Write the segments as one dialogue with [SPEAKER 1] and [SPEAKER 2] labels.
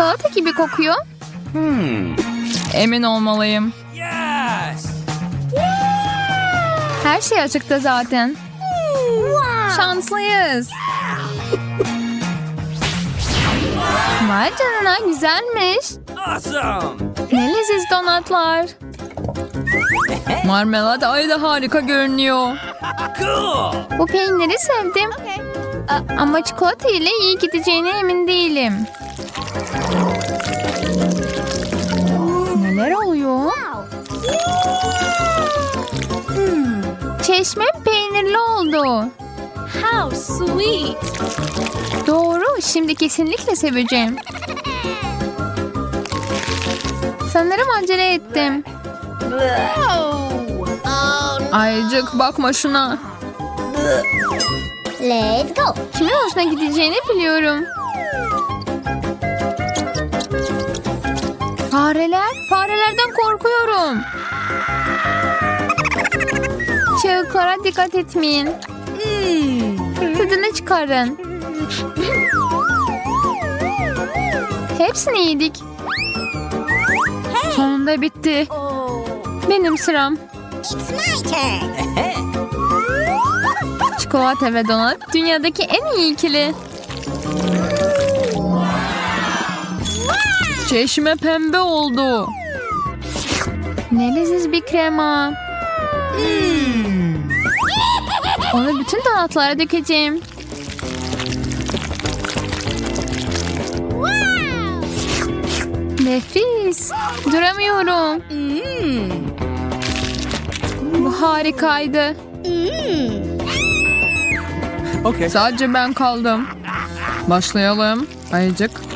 [SPEAKER 1] Çikolata gibi kokuyor. Emin olmalıyım.
[SPEAKER 2] Yes!
[SPEAKER 1] Her şey açıkta zaten. Şanslıyız. Vay canına güzelmiş.
[SPEAKER 2] Awesome!
[SPEAKER 1] Ne leziz donatlar. Marmelat ay da harika görünüyor.
[SPEAKER 2] Cool!
[SPEAKER 1] Bu peyniri sevdim. A- Ama çikolata ile iyi gideceğine emin değilim. Neler oluyor? Hmm, Çeşme peynirli oldu.
[SPEAKER 3] How sweet!
[SPEAKER 1] Doğru, şimdi kesinlikle seveceğim. Sanırım acele ettim. Ayıcık bakma şuna.
[SPEAKER 4] Let's go.
[SPEAKER 1] Kimin hoşuna gideceğini biliyorum. Fareler, farelerden korkuyorum. Çığlıklara dikkat etmeyin. Tadını çıkarın. Hepsini yedik. Sonunda bitti. Benim sıram. Çikolata ve donat dünyadaki en iyi ikili. Çeşme pembe oldu. Ne leziz bir krema. Onu bütün donatlara dökeceğim. Nefis. Duramıyorum. Bu harikaydı.
[SPEAKER 2] Okay.
[SPEAKER 1] Sadece ben kaldım. Başlayalım. Ayıcık.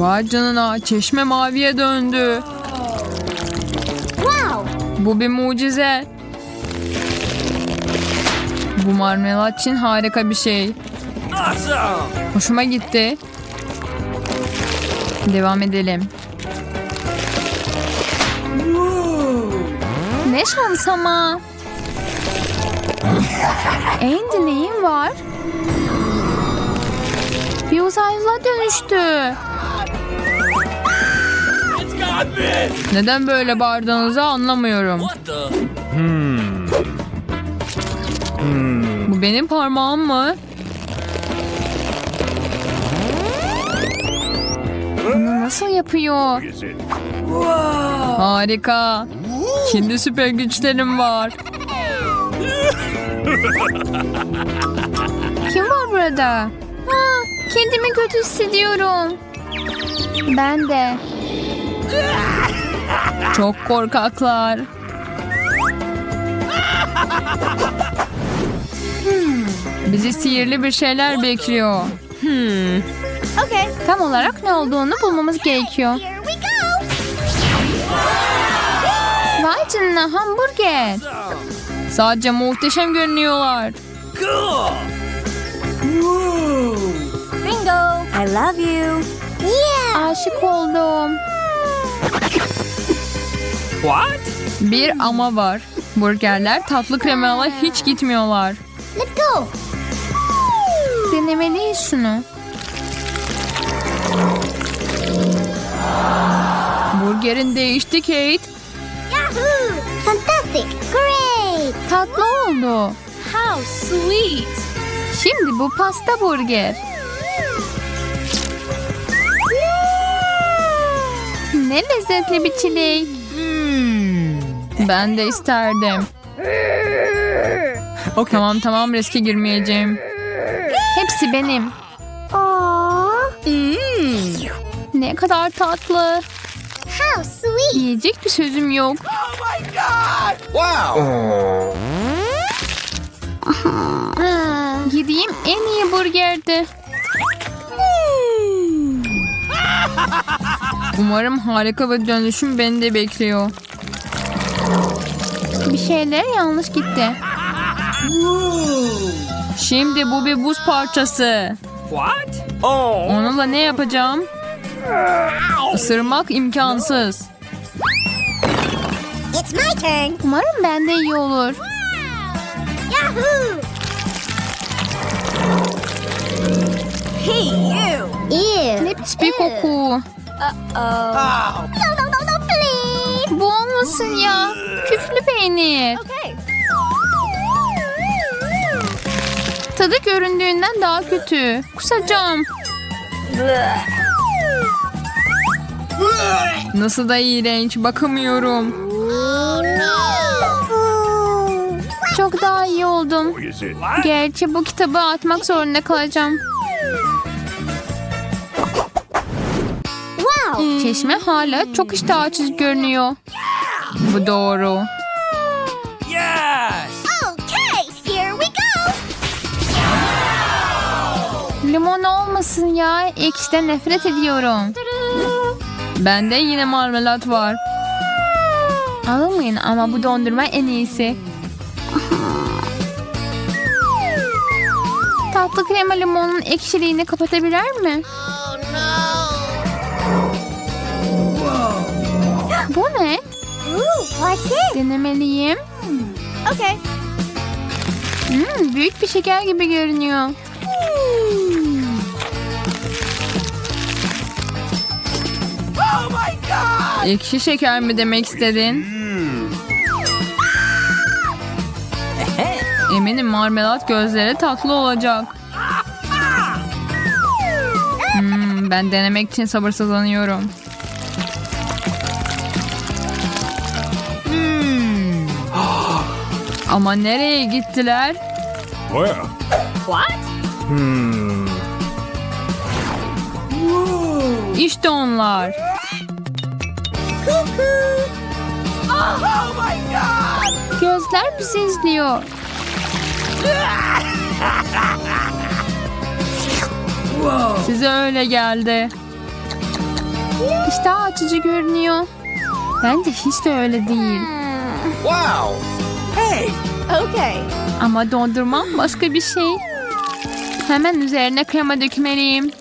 [SPEAKER 1] Vay canına çeşme maviye döndü.
[SPEAKER 4] Wow.
[SPEAKER 1] Bu bir mucize. Bu marmelat için harika bir şey.
[SPEAKER 2] Awesome!
[SPEAKER 1] Hoşuma gitti. Devam edelim. Ne şans ama. Andy neyin var? Bir uzaylıya dönüştü.
[SPEAKER 2] Me!
[SPEAKER 1] Neden böyle bağırdığınızı anlamıyorum.
[SPEAKER 2] What the?
[SPEAKER 1] Bu benim parmağım mı? Bunu nasıl yapıyor? Harika. Şimdi süper güçlerim var. Kim var burada? Ha, kendimi kötü hissediyorum. Ben de. Çok korkaklar. Bizi sihirli bir şeyler bekliyor.
[SPEAKER 4] Okay.
[SPEAKER 1] Tam olarak ne olduğunu bulmamız gerekiyor. Vay canına hamburger. Sadece muhteşem görünüyorlar.
[SPEAKER 2] Cool!
[SPEAKER 4] Bingo. I love you. Yeah.
[SPEAKER 1] Aşık oldum.
[SPEAKER 2] What?
[SPEAKER 1] Bir ama var. Burgerler tatlı kremalı hiç gitmiyorlar.
[SPEAKER 4] Let's go.
[SPEAKER 1] Denemeliyiz şunu. Burgerin değişti Kate.
[SPEAKER 4] Yahoo! Fantastic. Great.
[SPEAKER 1] Tatlı oldu.
[SPEAKER 3] How sweet!
[SPEAKER 1] Şimdi bu pasta burger. Ne lezzetli bir çilek. Ben de isterdim.
[SPEAKER 2] Okay.
[SPEAKER 1] Tamam tamam riske girmeyeceğim. Hepsi benim. Ne kadar tatlı.
[SPEAKER 4] How sweet.
[SPEAKER 1] Yiyecek bir sözüm yok.
[SPEAKER 2] Oh my god! Wow!
[SPEAKER 1] Yediğim en iyi burgerdi. Umarım harika bir dönüşüm beni de bekliyor. Bir şeyler yanlış gitti. Şimdi bu bir buz parçası.
[SPEAKER 2] What? Oh!
[SPEAKER 1] Onunla ne yapacağım? Isırmak imkansız.
[SPEAKER 4] It's my turn.
[SPEAKER 1] Umarım bende iyi olur.
[SPEAKER 4] Yahoo!
[SPEAKER 3] Hey,
[SPEAKER 1] koku.
[SPEAKER 2] Oh.
[SPEAKER 4] No, no, no, no, please.
[SPEAKER 1] Bu olmasın ya. Küflü peynir. Tadı göründüğünden daha kötü. Kusacağım. Nasıl da iğrenç. Bakamıyorum. Çok daha iyi oldum. Gerçi bu kitabı atmak zorunda kalacağım.
[SPEAKER 4] Wow.
[SPEAKER 1] Çeşme hala çok iştah açıcı görünüyor. Bu doğru.
[SPEAKER 2] Yes!
[SPEAKER 4] Okay, here we go.
[SPEAKER 1] Limon olmasın ya. Ekşiden nefret ediyorum. Bende yine marmelat var. Almayın ama bu dondurma en iyisi. Tatlı krema limonun ekşiliğini kapatabilir mi? Bu ne?
[SPEAKER 4] Ooh, what's it?
[SPEAKER 1] Denemeliyim.
[SPEAKER 4] Okay.
[SPEAKER 1] Hmm, büyük bir şeker gibi görünüyor.
[SPEAKER 2] Oh my god!
[SPEAKER 1] Ekşi şeker mi demek istedin? Eminim marmelat gözleri tatlı olacak. Hmm, ben denemek için sabırsızlanıyorum. Ama nereye gittiler?
[SPEAKER 5] Where?
[SPEAKER 3] What?
[SPEAKER 1] İşte onlar.
[SPEAKER 2] Oh my god!
[SPEAKER 1] Gözler bizi izliyor. Size öyle geldi. İşte açıcı görünüyor. Bence hiç de öyle değil.
[SPEAKER 2] Wow! Hey!
[SPEAKER 4] Okay.
[SPEAKER 1] Ama dondurmam başka bir şey. Hemen üzerine krema dökmeliyim.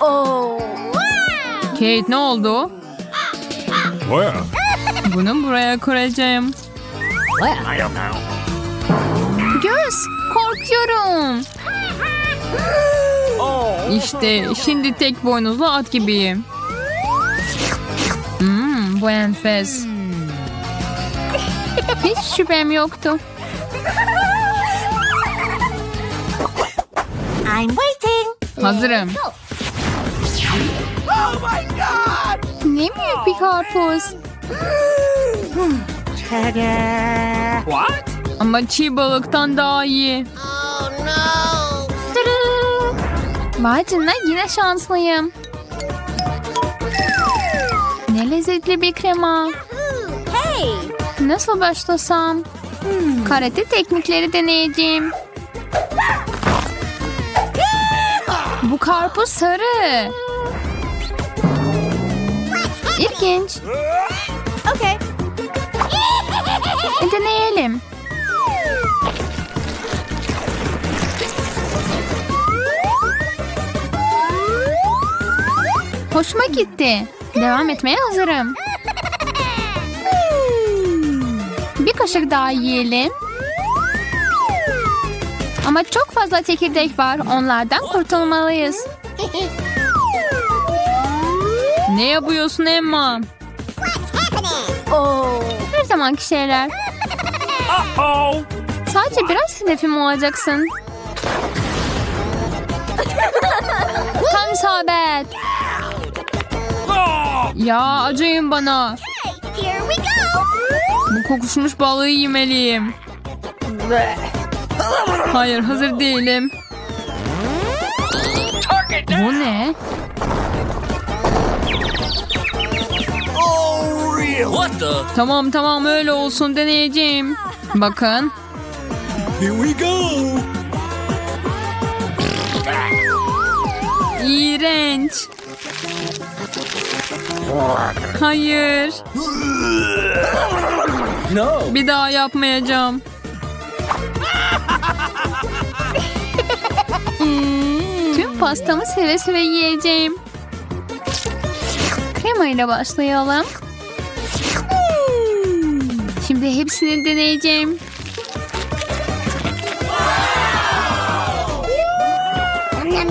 [SPEAKER 4] Oh.
[SPEAKER 1] Kate ne oldu?
[SPEAKER 5] Where?
[SPEAKER 1] Bunu buraya.
[SPEAKER 2] I don't know.
[SPEAKER 1] Göz, korkuyorum.
[SPEAKER 2] Oh!
[SPEAKER 1] İşte şimdi tek boynuzlu at gibiyim. Hmm, bu enfes. Hiç şüphem yoktu.
[SPEAKER 4] I'm waiting.
[SPEAKER 1] Hazırım.
[SPEAKER 2] Oh my god!
[SPEAKER 1] Ne büyük bir karpuz.
[SPEAKER 2] What?
[SPEAKER 1] Ama çiğ balıktan daha iyi. Vay canına yine şanslıyım. Ne lezzetli bir krema.
[SPEAKER 4] Hey.
[SPEAKER 1] Nasıl başlasam? Karate teknikleri deneyeceğim. Bu karpuz sarı. İlginç.
[SPEAKER 4] Okay.
[SPEAKER 1] E, deneyelim. Hoşuma gitti. Devam etmeye hazırım. Kaşık daha yiyelim. Ama çok fazla çekirdek var. Onlardan kurtulmalıyız. Ne yapıyorsun Emma?
[SPEAKER 4] Oh.
[SPEAKER 1] Her zamanki şeyler.
[SPEAKER 2] Oh!
[SPEAKER 1] Sadece biraz hedefim olacaksın. Tam isabet.
[SPEAKER 2] Oh!
[SPEAKER 1] Ya acıyın bana. Kokuşmuş balığı yemeliyim. Hayır hazır değilim. Bu ne?
[SPEAKER 2] Oh, real! What the?
[SPEAKER 1] Tamam tamam öyle olsun deneyeceğim. Bakın.
[SPEAKER 2] Here we go!
[SPEAKER 1] İğrenç. Hayır.
[SPEAKER 2] No!
[SPEAKER 1] Bir daha yapmayacağım. Tüm pastamı seve seve yiyeceğim. Krema ile başlayalım. Şimdi hepsini deneyeceğim.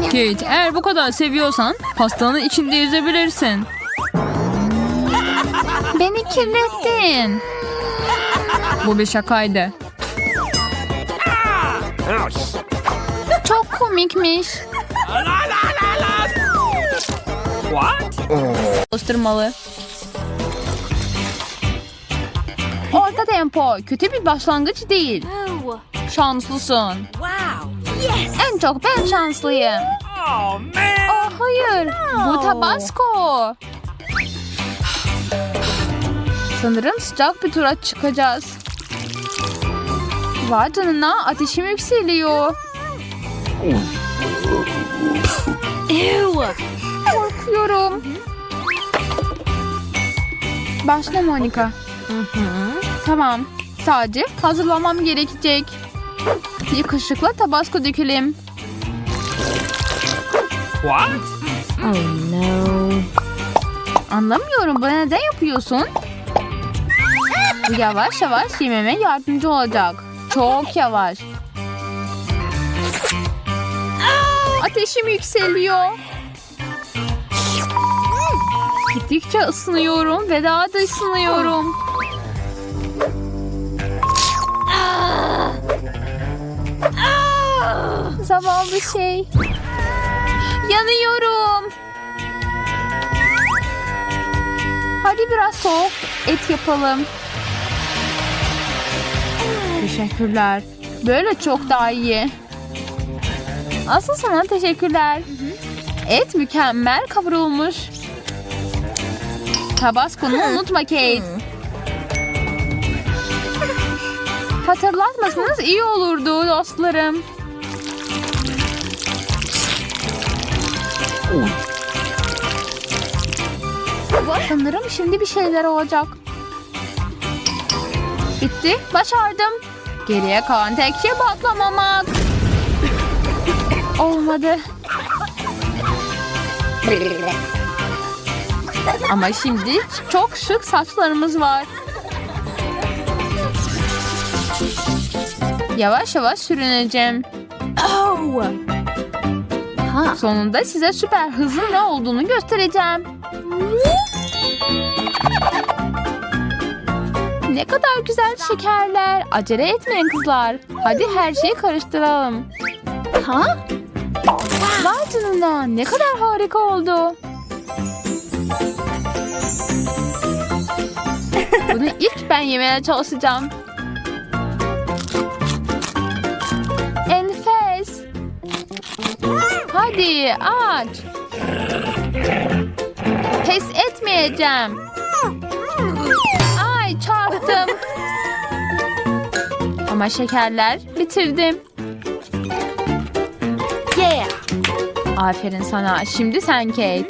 [SPEAKER 1] Kate eğer bu kadar seviyorsan pastanın içinde yüzebilirsin. Beni kirlettin. Bu bir şakaydı. Çok komikmiş.
[SPEAKER 2] What?
[SPEAKER 1] Orta tempo. Kötü bir başlangıç değil. Şanslısın. En çok ben şanslıyım.
[SPEAKER 2] Oh!
[SPEAKER 1] Oh hayır. Bu tabasco. Sanırım sıcak bir tura çıkacağız. Vay canına ateşim yükseliyor.
[SPEAKER 3] Ew.
[SPEAKER 1] Korkuyorum. Başla Monica. Tamam. Sadece hazırlamam gerekecek. Bir kaşıkla tabasco dökelim.
[SPEAKER 2] What?
[SPEAKER 1] Anlamıyorum. Bunu neden yapıyorsun? Bu yavaş yavaş yememe yardımcı olacak. Çok yavaş. Ateşim yükseliyor. Gittikçe ısınıyorum ve daha da ısınıyorum. Zavallı şey. Yanıyorum. Hadi biraz soğuk et yapalım. Teşekkürler. Böyle çok daha iyi. Asıl sana teşekkürler. Et mükemmel kavrulmuş. Tabasco'nu unutma Kate. Hatırlatmasanız iyi olurdu dostlarım. Sanırım şimdi bir şeyler olacak. Bitti. Başardım. Geriye kalan tek şey patlamamak. Olmadı. Ama şimdi çok şık saçlarımız var. Yavaş yavaş sürüneceğim.
[SPEAKER 3] Oh.
[SPEAKER 1] Sonunda size süper hızın ne olduğunu göstereceğim. Ne kadar güzel şekerler. Acele etmeyin kızlar. Hadi her şeyi karıştıralım.
[SPEAKER 3] Ha?
[SPEAKER 1] Vay canına ne kadar harika oldu. Bunu ilk ben yemeye çalışacağım. Enfes. Hadi aç. Pes etmeyeceğim. Ama şekerler bitirdim.
[SPEAKER 3] Yeah.
[SPEAKER 1] Aferin sana. Şimdi sen Kate.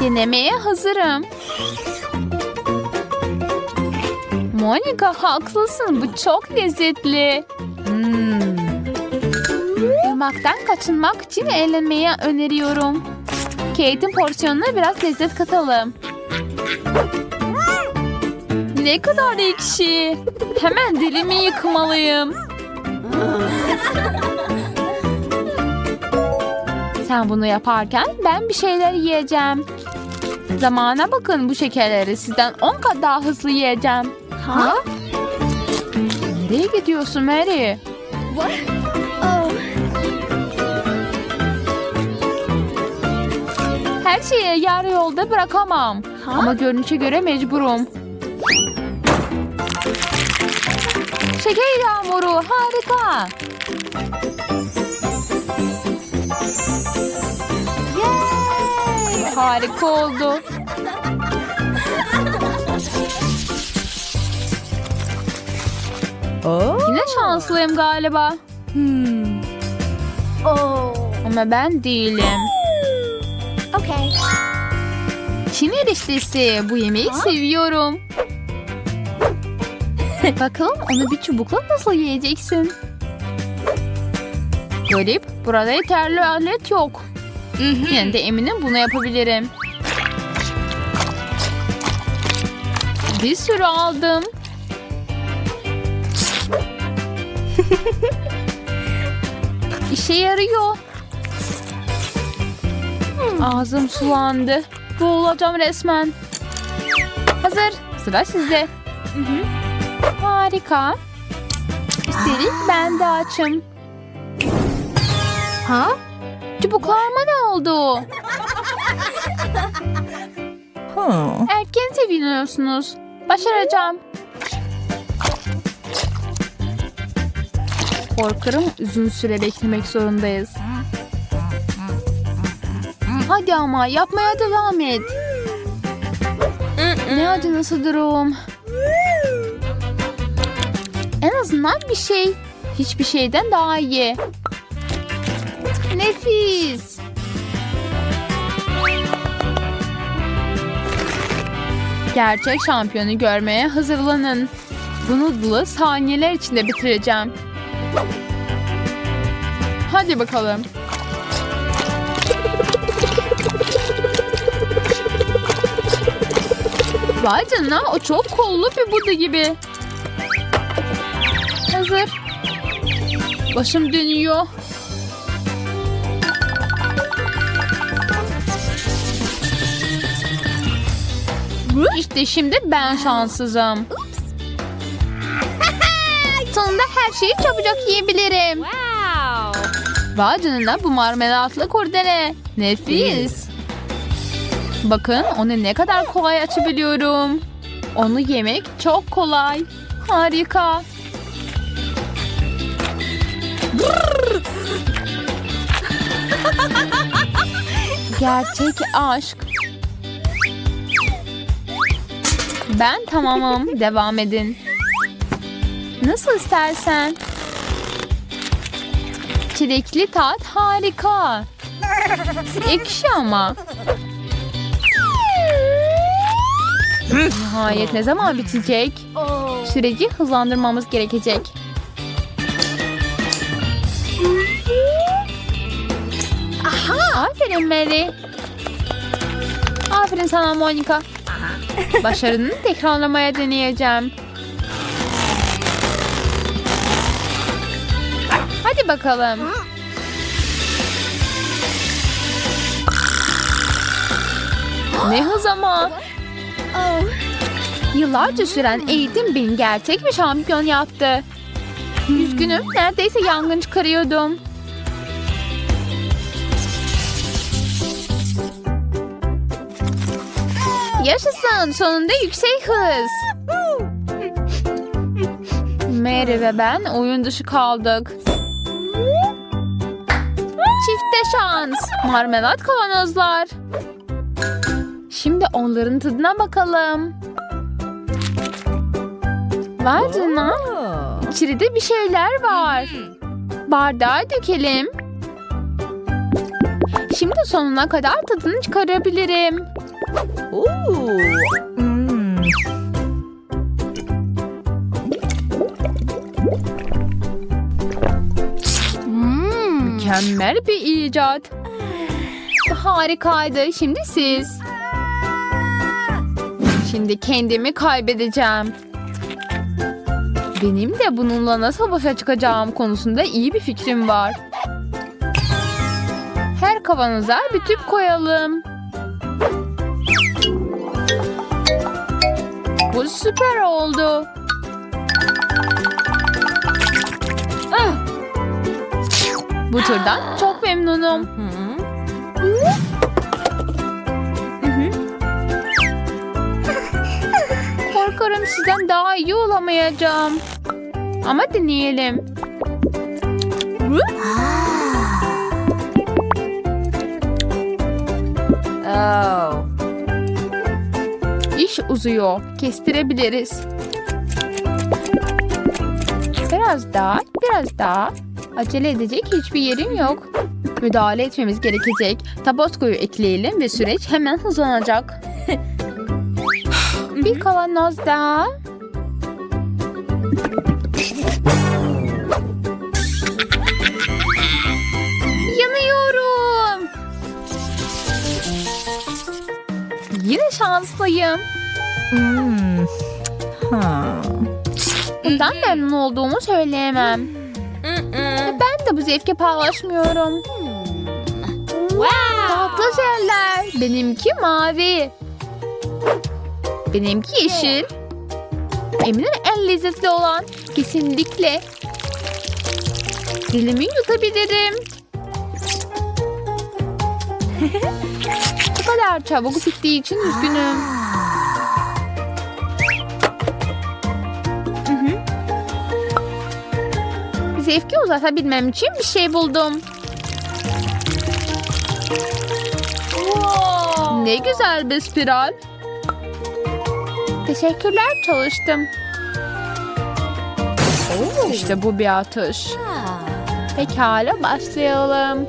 [SPEAKER 1] Denemeye hazırım. Monica haklısın. Bu çok lezzetli. Hmm. Durmaktan kaçınmak için eğlenmeyi öneriyorum. Kate'in porsiyonuna biraz lezzet katalım. Ne kadar ekşi. Hemen dilimi yıkmalıyım. Sen bunu yaparken ben bir şeyler yiyeceğim. Zamana bakın bu şekerleri sizden 10 kat daha hızlı yiyeceğim.
[SPEAKER 3] Ha?
[SPEAKER 1] Nereye gidiyorsun Mary?
[SPEAKER 3] Oh.
[SPEAKER 1] Her şeyi yarı yolda bırakamam. Ama görünüşe göre mecburum. Şeker yağmuru harika. Yay! Harika oldu. Yine şanslıyım galiba.
[SPEAKER 3] Oh.
[SPEAKER 1] Ama ben değilim.
[SPEAKER 4] Okay.
[SPEAKER 1] Çin eriştesi. Bu yemeği seviyorum. Bakalım onu bir çubukla nasıl yiyeceksin? Garip. Burada yeterli alet yok. Yine de eminim bunu yapabilirim. Bir sürü aldım. İşe yarıyor. Ağzım sulandı. Boğulacağım resmen. Hazır. Sıra sizde. Harika. Üstelik ben de açım.
[SPEAKER 3] Huh?
[SPEAKER 1] Çubuklarıma ne oldu? Erken seviniyorsunuz. Başaracağım. Korkarım uzun süre beklemek zorundayız. Hadi ama yapmaya devam et. ne acınası durum. Azından bir şey. Hiçbir şeyden daha iyi. Nefis. Gerçek şampiyonu görmeye hazırlanın. Bu noodle'ı saniyeler içinde bitireceğim. Hadi bakalım. Vay canına o çok kollu bir Buda gibi. Hazır. Başım dönüyor. İşte şimdi ben şanssızım. Sonunda her şeyi çabucak yiyebilirim. Vay canına bu marmelatlı kurdele. Nefis. Bakın onu ne kadar kolay açabiliyorum. Onu yemek çok kolay. Harika. Gerçek aşk. Ben tamamım. Devam edin. Nasıl istersen. Çilekli tat harika. Ekşi ama. Nihayet ne zaman bitecek? Süreci hızlandırmamız gerekecek. Aferin Mary. Aferin sana Monica. Başarını tekrarlamaya deneyeceğim. Hadi bakalım. Ne hız ama.
[SPEAKER 3] Oh.
[SPEAKER 1] Yıllarca süren eğitim beni gerçek bir şampiyon yaptı. Üzgünüm, neredeyse yangın çıkarıyordum. Yaşasın, sonunda yüksek hız. Mary ve ben oyun dışı kaldık. Çifte şans. Marmelat kavanozlar. Şimdi onların tadına bakalım. Var canına. İçeride bir şeyler var. Bardağa dökelim. Şimdi sonuna kadar tadını çıkarabilirim.
[SPEAKER 3] Mmm.
[SPEAKER 1] Mükemmel bir icat. Harikaydı. Şimdi siz. Şimdi kendimi kaybedeceğim. Benim de bununla nasıl başa çıkacağım konusunda iyi bir fikrim var. Her kavanoza bir tüp koyalım. Bu süper oldu. Ah! Bu turdan çok memnunum. Hı hı. Korkarım sizden daha iyi olamayacağım. Ama deneyelim.
[SPEAKER 3] Oh.
[SPEAKER 1] Uzuyor. Kestirebiliriz. Biraz daha, biraz daha. Acele edecek hiçbir yerim yok. Müdahale etmemiz gerekecek. Tabasco'yu ekleyelim ve süreç hemen hızlanacak. Bir kavanoz daha. Yanıyorum. Yine şanslıyım.
[SPEAKER 6] Hmm. Ha.
[SPEAKER 1] Bundan memnun olduğumu söyleyemem. Ben de bu zevki paylaşmıyorum. Tatlı şeyler. Benimki mavi. Benimki yeşil. Eminim en lezzetli olan. Kesinlikle. Dilimi yutabilirim. Bu kadar çabuk bittiği için üzgünüm. Zevki uzatabilmem için bir şey buldum. Ne güzel bir spiral. Teşekkürler çalıştım. İşte bu bir atış. Pekala başlayalım.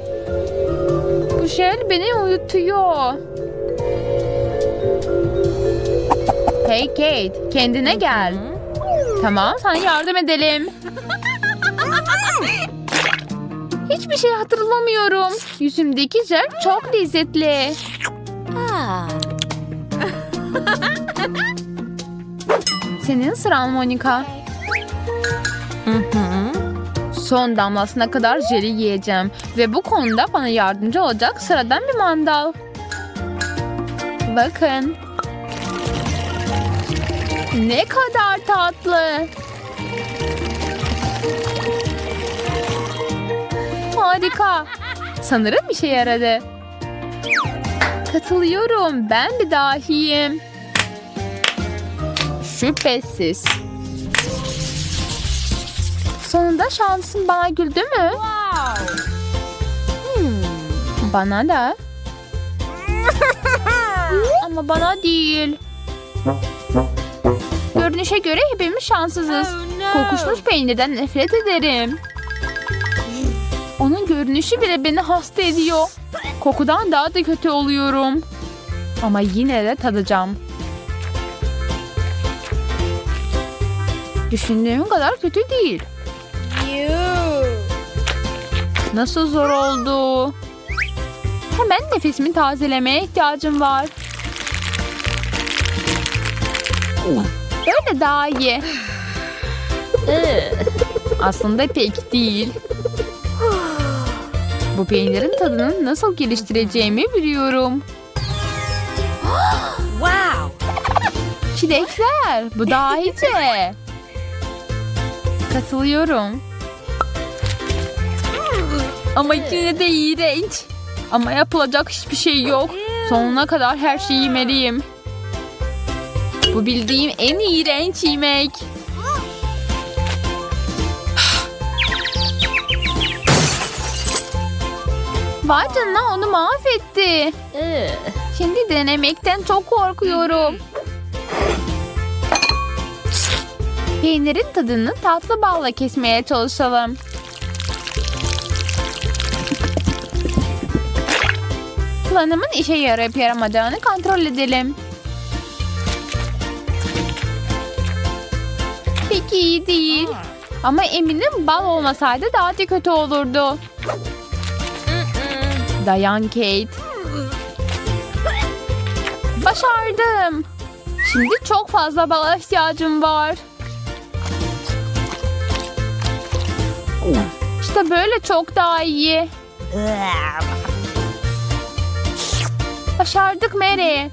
[SPEAKER 1] Bu şey beni uyutuyor. Hey Kate, kendine gel. Tamam, sana yardım edelim. Hiçbir şey hatırlamıyorum. Yüzümdeki jel çok lezzetli. Senin sıran Monika. Son damlasına kadar jeli yiyeceğim. Ve bu konuda bana yardımcı olacak sıradan bir mandal. Bakın. Ne kadar tatlı. Harika. Sanırım işe yaradı. Katılıyorum. Ben bir dahiyim. Şüphesiz. Sonunda şansım bana güldü mü? Hmm, Bana da. Ama bana değil. Görünüşe göre hepimiz şanssızız. Kokuşmuş peynirden nefret ederim. Onun görünüşü bile beni hasta ediyor. Kokudan daha da kötü oluyorum. Ama yine de tadacağım. Düşündüğüm kadar kötü değil. Nasıl zor oldu? Hemen nefesimi tazelemeye ihtiyacım var. Böyle daha iyi. Aslında pek değil. Bu peynirin tadını nasıl geliştireceğimi biliyorum.
[SPEAKER 3] Wow.
[SPEAKER 1] Çilekler. Bu daha iyice. Katılıyorum. Ama yine de iğrenç. Ama yapılacak hiçbir şey yok. Sonuna kadar her şeyi yemeliyim. Bu bildiğim en iğrenç yemek. Vay canına onu mahvetti. Şimdi denemekten çok korkuyorum. Peynirin tadını tatlı balla kesmeye çalışalım. Planımın işe yarayıp yaramadığını kontrol edelim. Peki iyi değil. Ama eminim bal olmasaydı daha da kötü olurdu. Dayan Kate. Başardım. Şimdi çok fazla bala ihtiyacım var. İşte böyle çok daha iyi. Başardık Mary.